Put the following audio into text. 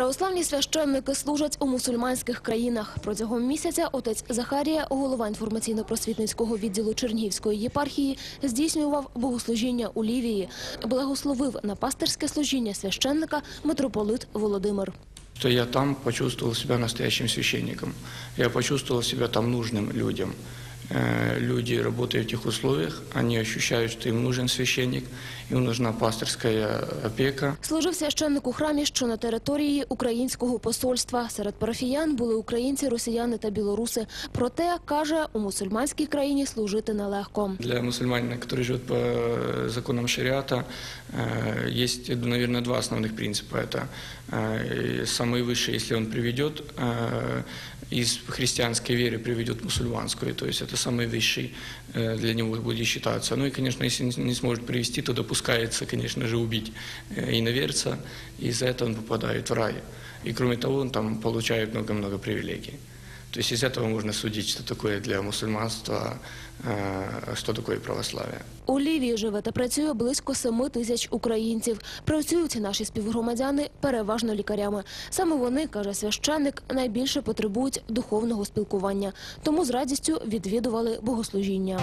Православні священники служать у мусульманських країнах. Протягом місяця отець Захарія, голова інформаційно-просвітницького відділу Чернігівської єпархії, здійснював богослужіння у Лівії. Благословив на пастирське служіння священника митрополит Володимир. что я там почувствовал себя настоящим священником. Я почувствовал себя там нужным людям. Э, Люди, работая в этих условиях, они ощущают, что им нужен священник, им нужна пасторская опека. Служив священник у храмі, що на території українського посольства. Серед парафіян були українці, росіяни та білоруси. Проте, каже, у мусульманській країні служити нелегко. Для мусульманина, который живет по э, законам шариата, э, есть, наверное, два основных принципа. Это э, самый высший, если он приведет э, из христианской веры, приведет в мусульманскую, то есть это самый высший э, для него будет считаться. Ну и, конечно, если не- не сможет привести, то допускается, конечно же, убить э, иноверца, и за это он попадает в рай. И кроме того, он там получает много-много привилегий. То есть из этого можно судить, что такое для мусульманства, що что такое православие. У Лівії живе та працює близько семи тисяч українців. Працюють наші співгромадяни переважно лікарями. Саме вони, каже священник, найбільше потребують духовного спілкування. Тому з радістю відвідували богослужіння.